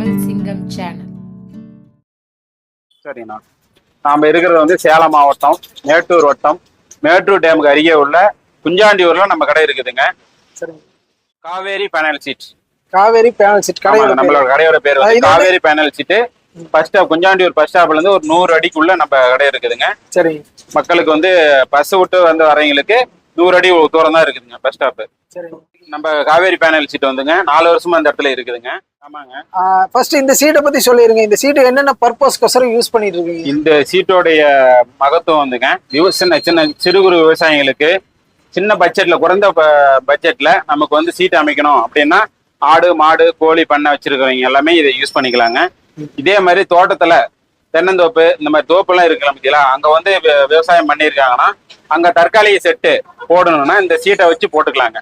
Rajalingam channel சரிங்கண்ணா நாம் இருக்கிறது வந்து சேலம் மாவட்டம் மேட்டூர் வட்டம். மேட்டூர் டேமுக்கு அருகே உள்ள குஞ்சாண்டியூர்ல நம்ம கடை இருக்குதுங்க. Kaveri panel sheet Kaveri panel set பேரு. நம்மளோட கடையோட பேர் Kaveri panel sheet bus stop Kunjandiyur bus ஸ்டாப்ல இருந்து ஒரு நூறு அடிக்குள்ள நம்ம கடை இருக்குதுங்க. சரிங்க. மக்களுக்கு வந்து பஸ் விட்டு வந்து வரவங்களுக்கு நூறு அடி தூரம் தான் இருக்குதுங்க பஸ் ஸ்டாப் சரிங்க. நம்ம காவேரி பேனல் சீட் வந்துங்க. நாலு வருஷமா இந்த இடத்துல இருக்குதுங்க. ஆமாங்க. ஃபர்ஸ்ட் இந்த சீட்டை பத்தி சொல்லிருங்க. இந்த சீட்டு என்னென்ன பர்பஸ்க்கோசரம் யூஸ் பண்ணிட்டு இருக்கீங்க? இந்த சீட்டோடைய மகத்துவம் வந்துங்க. விவ- சின்ன சின்ன சிறு குறு விவசாயிகளுக்கு சின்ன பட்ஜெட்ல குறைந்த பட்ஜெட்ல நமக்கு வந்து சீட் அமைக்கணும் அப்படின்னா ஆடு மாடு கோழி பண்ணை வச்சிருக்கிறவங்க எல்லாமே இதை யூஸ் பண்ணிக்கலாங்க. இதே மாதிரி தோட்டத்துல தென்னந்தோப்பு இந்த மாதிரி தோப்புலாம் இருக்கலாம் பத்தியா? அங்க வந்து விவசாயம் பண்ணியிருக்காங்கன்னா அங்க தற்காலிக செட்டு போடணும்னா இந்த சீட்டை வச்சு போட்டுக்கலாங்க.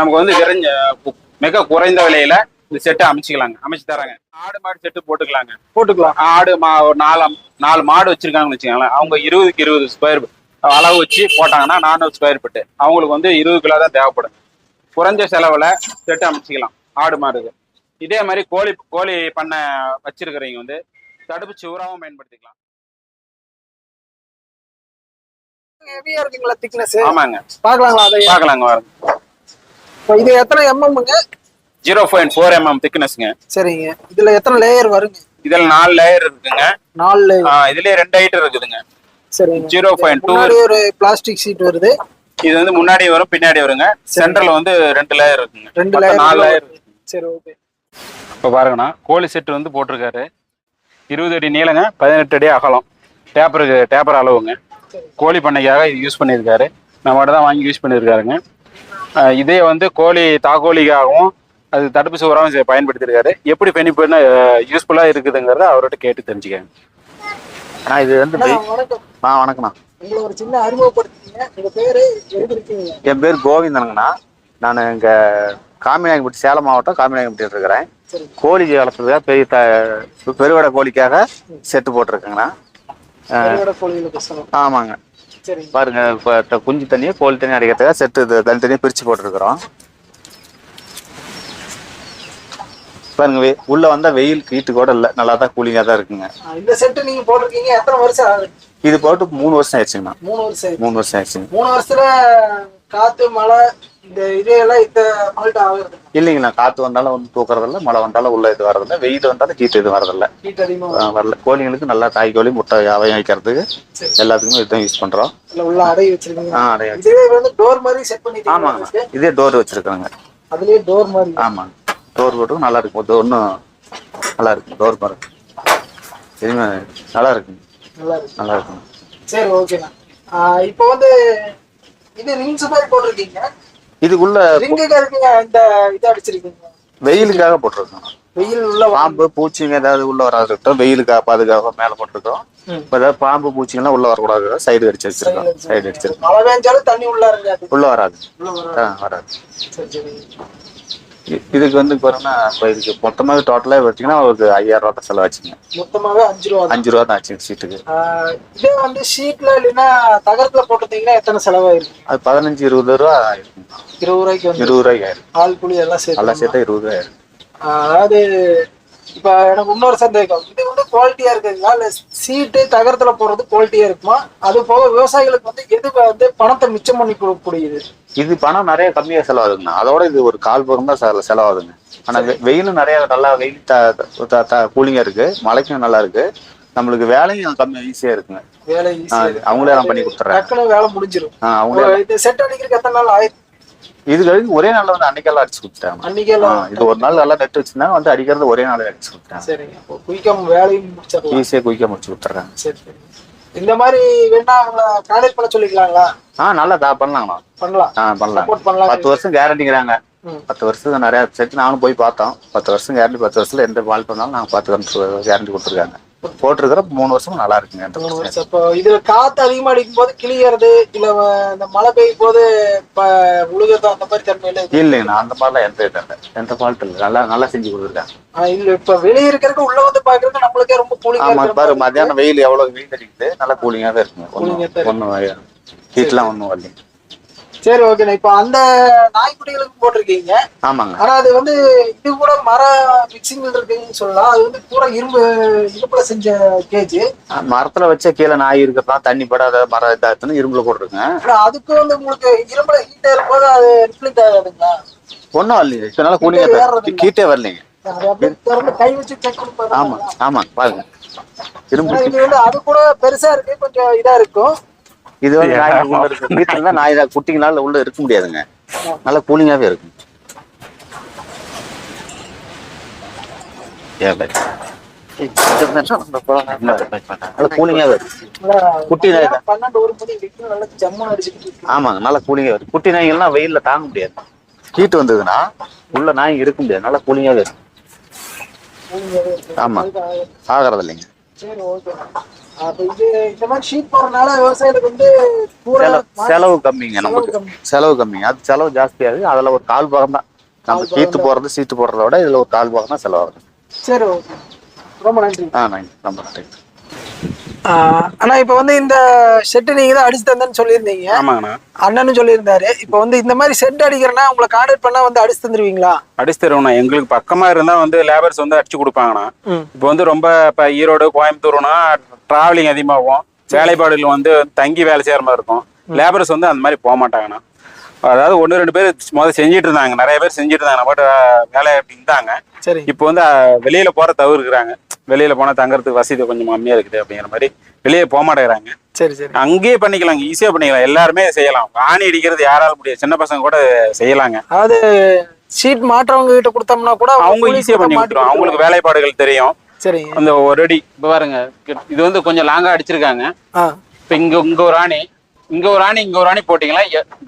நமக்கு வந்து விரைஞ்ச மிக குறைந்த விலையில இந்த செட்டை அமைச்சிக்கலாங்க. அமைச்சு தராங்க. ஆடு மாடு செட்டு போட்டுக்கலாங்க. போட்டுக்கலாம். ஆடு மா ஒரு நாலு நாலு மாடு வச்சிருக்காங்கன்னு வச்சுக்கோங்களேன். அவங்க இருபதுக்கு இருபது ஸ்கொயர் அளவு வச்சு போட்டாங்கன்னா நானூறு ஸ்கொயர் ஃபீட்டு அவங்களுக்கு வந்து இருபது கிலோ தான் தேவைப்படும். குறைஞ்ச செலவுல செட்டு அமைச்சிக்கலாம். ஆடு மாடுக்கு இதே மாதிரி கோழி கோழி பண்ணை வச்சிருக்கிறவங்க வந்து தடுப்பு சுவராகவும் பயன்படுத்திக்கலாம். ஹெவியா இருக்குங்களா திக்னஸ் ஆமாங்க. பார்க்கலாங்களா அதை? பார்க்கலாங்க வாருங்க. இப்போ இது எத்தனை எம்எம்ங்க ஜீரோ பாயிண்ட் ஃபோர் எம்எம் திக்னஸ்ங்க சரிங்க. இதுல எத்தனை லேயர் வருங்க? இதில் நாலு லேயர் இருக்குங்க நாலு லேயர் இதுலயே ரெண்டு ஐட்டம் இருக்குதுங்க. சரிங்க. ஜீரோ பாயிண்ட் டூ ஒரு பிளாஸ்டிக் ஷீட் வருது. இது வந்து முன்னாடி வரும் பின்னாடி வருங்க. சென்டர்ல வந்து ரெண்டு லேயர் இருக்குங்க. ரெண்டு மொத்தம் நாலு லேயர் லேயர் சரி ஓகே இப்போ பாருங்கண்ணா கோழி செட்டு வந்து போட்டிருக்காரு. இருபது அடி நீளங்க பதினெட்டு அடி அகலம். டேப்பருக்கு டேப்பர் அளவுங்க. கோழி பண்ணைக்காக இது யூஸ் பண்ணியிருக்காரு. நம்மகிட்ட தான் வாங்கி யூஸ் பண்ணியிருக்காருங்க. இதே வந்து கோழி தாக்கோழிக்காகவும் அது தடுப்பு சுவராகவும் பயன்படுத்தியிருக்காரு. எப்படி பெனிஃபிட்னா யூஸ்ஃபுல்லாக இருக்குதுங்கிறத அவர்கிட்ட கேட்டு தெரிஞ்சுக்கங்க அண்ணா இது வந்து ஆ வணக்கண்ணா உங்களை ஒரு சின்ன அறிமுகப்படுத்திங்க பேரு என் பேர் கோவிந்தனுங்கண்ணா. நான் இங்கே காமிநாயகப்பட்டி சேலம் மாவட்டம் காமிநாயகப்பட்டியில் இருக்கிறேன். கோழி வளர்த்துறதுக்காக பெரிய த பெருவடை கோழிக்காக செட்டு போட்டிருக்கேங்கண்ணா. ஆமாங்க. பாருங்க இப்போ குஞ்சு தண்ணியை கோழி தண்ணி அடிக்கிறதுக்காக செட்டு தனித்தனியாக பிரித்து போட்டிருக்கிறோம். பாருங்க உள்ள வந்தா வெயில் ஹீட்டு கூட இல்லை. நல்லா தான் கூலிங்காக தான் இருக்குங்க. இந்த செட்டு நீங்க போட்டிருக்கீங்க எத்தனை வருஷம் ஆகுது? இது போட்டு மூணு வருஷம் ஆயிடுச்சுங்கண்ணா. மூணு வருஷம். மூணு வருஷம் ஆயிடுச்சுங்க. மூணு வருஷத்துல காத்து மழை இந்த இதெல்லாம் இந்த மால்ட் ஆகுறது இல்லைங்கண்ணா காற்று வந்தாலும் வந்து தூக்குறதில்ல மழை வந்தாலும் உள்ள இது வரதில்ல வெயில் வந்தாலும் ஹீட் இது வரதில்ல ஹீட் அதிகமா ஆ, வரல. கோழிங்களுக்கு நல்லா தாய் கோழி முட்டை அவையும் வைக்கிறதுக்கு. எல்லாத்துக்குமே இதுதான் யூஸ் பண்றோம். உள்ள அடை வச்சிருக்கீங்க. ஆ அடைய இதுவே வந்து டோர் மாதிரி செட் பண்ணிட்டீங்க. ஆமாங்க. இதே டோர் வச்சிருக்காங்க. அதுலயே டோர் மாதிரி. ஆமாங்க. டோர் போட்டும் நல்லா இருக்கும். இது ஒன்றும் நல்லா இருக்கும். டோர் பாருங்க இனிமே நல்லா இருக்குங்க நல்லா இருக்கு நல்லா இருக்குங்க சரி ஓகேண்ணா இப்போ வந்து இது ரிங்ஸ் மாதிரி போட்டிருக்கீங்க? இதுக்குள்ள ரிங்குக்கு இந்த இது அடிச்சிருக்கீங்க. வெயிலுக்காக போட்டிருக்கோம். வெயில் உள்ள பாம்பு பூச்சிங்க ஏதாவது உள்ள வராது இருக்கட்டும். வெயிலுக்காக பாதுகாப்பாக மேலே போட்டிருக்கோம். இப்போ ஏதாவது பாம்பு பூச்சிங்கெல்லாம் உள்ள வரக்கூடாது. சைடு அடிச்சு வச்சிருக்கோம். சைடு அடிச்சிருக்கோம் மழை பெஞ்சாலும் தண்ணி உள்ள இருக்காது உள்ள வராது. ஆ வராது. இதுக்கு வந்து பாருங்கன்னா இப்போ இதுக்கு மொத்தமாக டோட்டலாக வச்சிங்கன்னா ஒரு ஐயாயிரம் ரூபா செலவாச்சுங்க. மொத்தமாவே அஞ்சு ரூபா. அஞ்சு ரூபா தான் ஆச்சுங்க சீட்டுக்கு இதே வந்து ஷீட்ல இல்லைன்னா தகரத்துல போட்டிருந்தீங்கன்னா எத்தனை செலவாயிருக்கும் அது பதினஞ்சு இருபது ரூபா இருபது ரூபாய்க்கு வந்து இருபது ரூபாய்க்கு ஆயிருக்கும் ஆள் புளி எல்லாம் சேர்த்து நல்லா சேர்த்தா இருபது ரூபாய் அதாவது இப்ப எனக்கு இன்னொரு சந்தேகம். இது வந்து குவாலிட்டியா இருக்குங்களா? இல்ல சீட்டு தகரத்துல போறது குவாலிட்டியா இருக்குமா? அது போக விவசாயிகளுக்கு வந்து எது வந்து பணத்தை மிச்சம் பண்ணி கொடுக்கக்கூடியது இது பணம் நிறைய கம்மியா செலவாகுதுங்கண்ணா அதோட இது ஒரு கால் பக்கம் தான் செல- செலவாகுதுங்க. ஆனா வெ- வெயிலும் நிறைய நல்லா வெயில் கூலிங்கா இருக்கு. மழைக்கும் நல்லா இருக்கு. நம்மளுக்கு வேலையும் கம்மி ஈஸியா இருக்குங்க. வேலை அவங்களே எல்லாம் பண்ணி கொடுத்துறாங்க டக்குனு வேலை முடிஞ்சிடும் அவங்களே செட் அடிக்கிறதுக்கு எத்தனை நாள் ஆயிரம் இது கழிச்சு ஒரே நாள்ல வந்து அன்னைக்கெல்லாம் அடிச்சு கொடுத்துட்டாங்க. அன்னைக்கே ஆ, எல்லாம் இது ஒரு நாள் நல்லா நெட் வச்சிருந்தாங்க வந்து அடிக்கிறது ஒரே நாள் அடிச்சு கொடுத்தாங்க சரிங்க. குயிக்கா வேலையும் முடிச்சிடலாம். ஈஸியா குயிக்கா முடிச்சு கொடுத்துறாங்க சரி இந்த மாதிரி வேணா அவங்கள பண்ண சொல்லிக்கலாங்களா? ஆ நல்லா தா பண்ணலாங்கண்ணா பண்ணலாம். ஆ பண்ணலாம். பண்ணலாம். பத்து வருஷம் கேரண்டிங்கிறாங்க. பத்து வருஷம் நிறைய செட் நானும் போய் பார்த்தோம். பத்து வருஷம் கேரண்டி பத்து வருஷத்துல எந்த ஃபால்ட் பண்ணாலும் நாங்கள் பார்த்து கேரண்டி கொடுத்துருக்காங்க. போட்டிருக்கிற மூணு வருஷமும் நல்லா இருக்குங்க. மூணு வருஷம். இப்போ இதுல காத்து அதிகமா அடிக்கும் போது கிளியறது இல்ல இந்த மழை பெய்யும் போது உழுகிறது அந்த மாதிரி தன்மையில இல்லை. இல்லைங்கண்ணா அந்த மாதிரிலாம் எந்த இது இல்லை. எந்த ஃபால்ட் இல்லை. நல்லா நல்லா செஞ்சு கொடுத்துருக்காங்க. இல்ல இப்ப வெளிய இருக்கிறதுக்கு உள்ள வந்து பாக்குறதுக்கு நம்மளுக்கே ரொம்ப கூலிங்கா ஆமா பாரு மத்தியானம் வெயில் எவ்வளவு வெயில் அடிக்குது. நல்லா கூலிங்காக தான் இருக்குங்க தான் ஒன்றும் ஒன்றும் ஹீட்லாம் ஒன்றும் வரலைங்க. சரி ஓகேண்ணா இப்போ அந்த நாய்க்குட்டிகளுக்கு போட்டிருக்கீங்க. ஆமாங்க. ஆனா அது வந்து இது கூட மர மிக்சிங் இருக்குன்னு சொல்லலாம். அது வந்து பூரா இரும்பு இரும்புல செஞ்ச கேஜ் மரத்துல வச்ச கீழே நாய் இருக்கிறதா தண்ணி படாத மரம் இதாச்சுன்னு இரும்புல போட்டிருக்குங்க ஆனா அதுக்கு வந்து உங்களுக்கு இரும்புல ஹீட் இருக்கும்போது அது ரிஃப்ளெக்ட் ஆகாதுங்களா? ஒன்றும் வரலைங்க. இதனால கூலிங்க ஏறுறதில்ல. கீட்டே வரலைங்க. பண்ணி ஆமா பாருங்க. இரும்பு அது கூட பெருசா இருக்கு கொஞ்சம் இதா இருக்கும். இது வந்து நாய் உள்ள இருக்கு. வீட்டுல இருந்தா நாய் தான். குட்டிங்கனால உள்ள இருக்க முடியாதுங்க. நல்லா கூலிங்காவே இருக்கும். இருக்கு ஆமாங்க நல்லா கூலிங்கா இருக்கும். குட்டி நாய்கள்லாம் வெயில்ல தாங்க முடியாது. ஹீட் வந்ததுன்னா உள்ள நாய் இருக்க முடியாது. நல்லா கூலிங்காவே இருக்கும். இருக்கு. ஆமா. ஆகிறது இல்லைங்க செலவு கம்மிங்க நமக்கு. செலவு கம்மிங்க அது செலவு ஜாஸ்தியாகுது அதுல ஒரு கால் பாகம் தான். நம்ம கீத்து போறது சீட்டு போடுறத விட இதுல ஒரு கால் பாகம் தான் செலவாகுது. சரி ரொம்ப நன்றி. ஆ நன்றி. ரொம்ப நன்றி. ஆனா இப்ப வந்து இந்த ஷெட்டு நீங்க தான் அடிச்சு தந்தேன்னு சொல்லியிருந்தீங்க. ஆமாங்கண்ணா. அண்ணனும் சொல்லியிருந்தாரு. இப்ப வந்து இந்த மாதிரி செட் அடிக்கிறேன்னா உங்களை கான்டாக்ட் பண்ணா வந்து அடிச்சு தந்துருவீங்களா? அடிச்சு தருவோண்ணா எங்களுக்கு பக்கமா இருந்தா வந்து லேபர்ஸ் வந்து அடிச்சு கொடுப்பாங்கண்ணா. இப்போ வந்து ரொம்ப இப்போ ஈரோடு கோயம்புத்தூர்னா டிராவலிங் அதிகமாகும். வேலைப்பாடுகள் வந்து தங்கி வேலை செய்யற மாதிரி இருக்கும். லேபர்ஸ் வந்து அந்த மாதிரி போக மாட்டாங்கண்ணா. அதாவது ஒன்று ரெண்டு பேர் முதல்ல செஞ்சுட்டு இருந்தாங்க. நிறைய பேர் செஞ்சுட்டு இருந்தாங்க. பட் வேலை இருந்தாங்க சரி. இப்போ வந்து வெளியில போற தவிர்க்கிறாங்க வெளியில போனா தங்கறதுக்கு வசதி கொஞ்சம் கம்மியா இருக்குது அப்படிங்கிற மாதிரி வெளியே போக மாட்டேங்கிறாங்க. சரி சரி. அங்கேயே பண்ணிக்கலாம் ஈஸியா பண்ணிக்கலாம். எல்லாருமே செய்யலாம். ஆணி அடிக்கிறது யாரால முடியாது. சின்ன பசங்க கூட செய்யலாங்க. அதாவது ஷீட் மாற்றவங்க கிட்ட கொடுத்தோம்னா கூட அவங்க கூலி ஈஸியா கூட பண்ணி மாட்டி கொடுத்துருவாங்க. அவங்களுக்கு வேலைப்பாடுகள் தெரியும். சரிங்க அந்த ஒரு அடி இப்போ பாருங்க இது வந்து கொஞ்சம் லாங்கா அடிச்சிருக்காங்க. இப்போ இங்க இங்க ஒரு ஆணி இங்க ஒரு ஆணி இங்க ஒரு ஆணி போட்டீங்கன்னா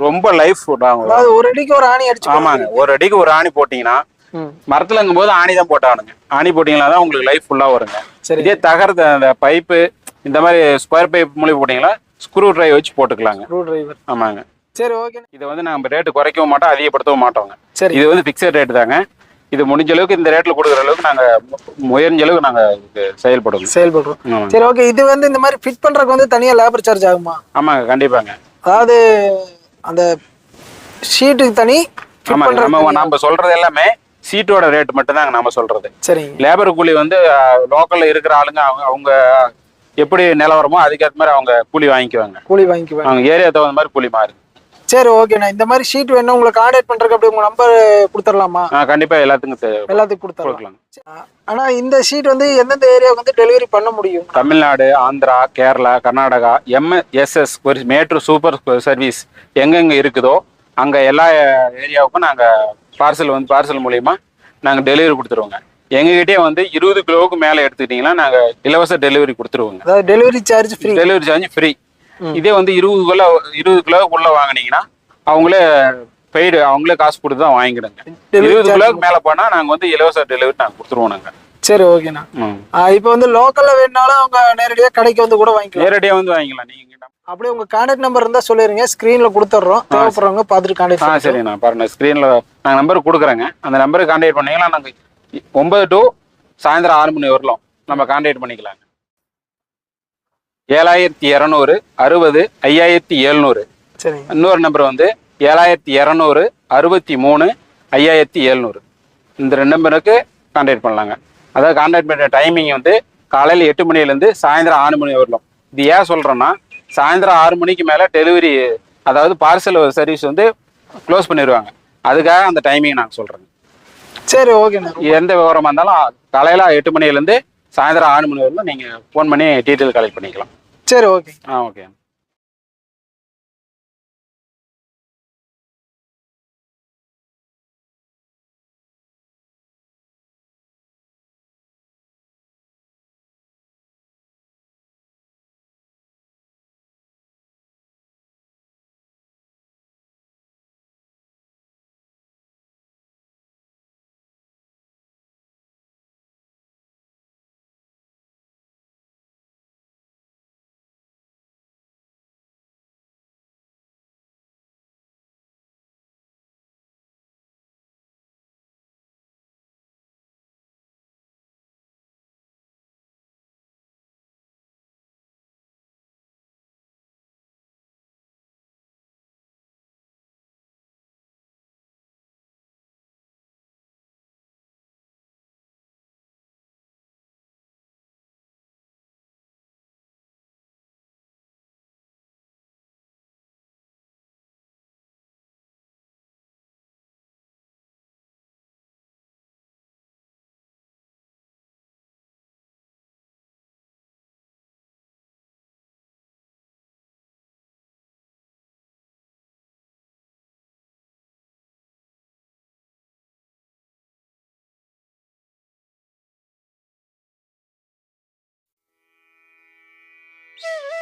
ரொம்ப லைஃப் அதாவது ஒரு அடிக்கு ஒரு ஆணி அடிச்சு ஆமாங்க. ஒரு அடிக்கு ஒரு ஆணி போட்டீங்கன்னா மரத்துலங்கும் போது ஆணி தான் போட்டானுங்க ஆணி போட்டீங்கன்னா தான் உங்களுக்கு லைஃப் ஃபுல்லா வருங்க. சரி. இதே தகரத அந்த பைப்பு இந்த மாதிரி ஸ்கொயர் பைப் மூலியம் போட்டீங்கன்னா ஸ்க்ரூ டிரைவ் வச்சு போட்டுக்கலாங்க. ரூ டிரைவர் ஆமாங்க. சரி ஓகே இதை வந்து நம்ம ரேட்டு குறைக்கவும் மாட்டோம் அதிகப்படுத்தவும் மாட்டோங்க. சரி. இது வந்து ஃபிக்ஸட் ரேட் தாங்க. இது முடிஞ்ச அளவுக்கு இந்த ரேட்ல கொடுக்குற அளவுக்கு நாங்க முயன்ற அளவுக்கு நாங்க செயல்படுவோம். செயல்படுறோம். சரி ஓகே இது வந்து இந்த மாதிரி ஃபிட் பண்றதுக்கு வந்து தனியா லேபர் சார்ஜ் ஆகுமா? ஆமாங்க கண்டிப்பாங்க. அதாவது அந்த ஷீட்டுக்கு தனி ஆமாங்க நம்ம. நம்ம சொல்றது எல்லாமே சீட்டோட ரேட் மட்டும் தாங்க நம்ம சொல்றது. சரிங்க. லேபர் கூலி வந்து லோக்கல்ல இருக்கிற ஆளுங்க அவங்க அவங்க எப்படி நிலவரமோ அதுக்கேற்ற மாதிரி அவங்க கூலி வாங்கிக்குவாங்க. கூலி வாங்கிக்குவேன் அவங்க ஏரியா தகுந்த மாதிரி கூலி மாறுது. சரி ஓகேண்ணா இந்த மாதிரி ஷீட் வேணும் உங்களை கான்டாக்ட் பண்றதுக்கு அப்படி உங்க நம்பர் கொடுத்துடலாமா? கண்டிப்பா எல்லாத்துக்கும் எல்லாத்துக்கும் கொடுத்துடலாம். ஆனா இந்த ஷீட் வந்து எந்தெந்த ஏரியாவுக்கு வந்து டெலிவரி பண்ண முடியும்? தமிழ்நாடு ஆந்திரா கேரளா கர்நாடகா எம்எஸ்எஸ் ஒரு மேட்ரு சூப்பர் சர்வீஸ் எங்கெங்க இருக்குதோ அங்க எல்லா ஏரியாவுக்கும் நாங்க பார்சல் வந்து பார்சல் மூலியமா நாங்க டெலிவரி கொடுத்துருவோங்க. எங்ககிட்டயே வந்து இருபது கிலோவுக்கு மேல எடுத்துக்கிட்டீங்கன்னா நாங்க இலவச டெலிவரி கொடுத்துருவோங்க. Delivery charge free delivery charge free இதே வந்து இருபது கிலோ இருபது கிலோவுக்குள்ள வாங்குனீங்கன்னா அவங்களே பெய்டு அவங்களே காசு கொடுத்து தான் Delivery இருபது கிலோவுக்கு மேல போனா நாங்க வந்து இலவச டெலிவரி நாங்க கொடுத்துருவோம் நாங்க. சரி ஓகேண்ணா. இப்போ வந்து லோக்கல்ல வேணுனாலும் அவங்க நேரடியா கடைக்கு வந்து கூட வாங்கிக்கலாம். நேரடியா வந்து வாங்கிக்கலாம். நீங்க அப்படியே உங்க கான்டாக்ட் நம்பர் இருந்தா சொல்லிருங்க. ஸ்கிரீன்ல கொடுத்துட்றோம். தேவைப்படுறவங்க பார்த்துட்டு ஆ கான்டாக்ட் சரிண்ணா. பாருங்க ஸ்க்ரீனில் நாங்கள் நம்பர் கொடுக்குறேங்க. அந்த நம்பருக்கு கான்டாக்ட் பண்ணீங்கன்னா நாங்கள் ஒன்பது டு சாயந்தரம் ஆறு மணி வரலாம். நம்ம கான்டாக்ட் பண்ணிக்கலாங்க. ஏழாயிரத்தி இரநூறு அறுபது ஐயாயிரத்தி எழுநூறு. சரிங்க. இன்னொரு நம்பர் வந்து ஏழாயிரத்தி இரநூறு அறுபத்தி மூணு ஐயாயிரத்தி எழுநூறு. இந்த ரெண்டு நம்பருக்கு கான்டாக்ட் பண்ணலாங்க. அதாவது கான்டாக்ட் பண்ணுற டைமிங் வந்து காலையில் எட்டு மணிலேருந்து சாயந்தரம் ஆறு மணி வரலாம். இது ஏன் சொல்கிறேன்னா சாயந்தரம் ஆறு மணிக்கு மேலே டெலிவரி அதாவது பார்சல் சர்வீஸ் வந்து க்ளோஸ் பண்ணிடுவாங்க அதுக்காக அந்த டைமிங் நாங்கள் சொல்கிறேங்க சரி ஓகேண்ணா எந்த விவரமாக இருந்தாலும் காலையில் எட்டு மணிலேருந்து சாயந்தரம் ஆறு மணி வரலாம் நீங்கள் ஃபோன் பண்ணி டீட்டெயில் கலெக்ட் பண்ணிக்கலாம். சரி ஓகே ஆ ஓகே Yeah.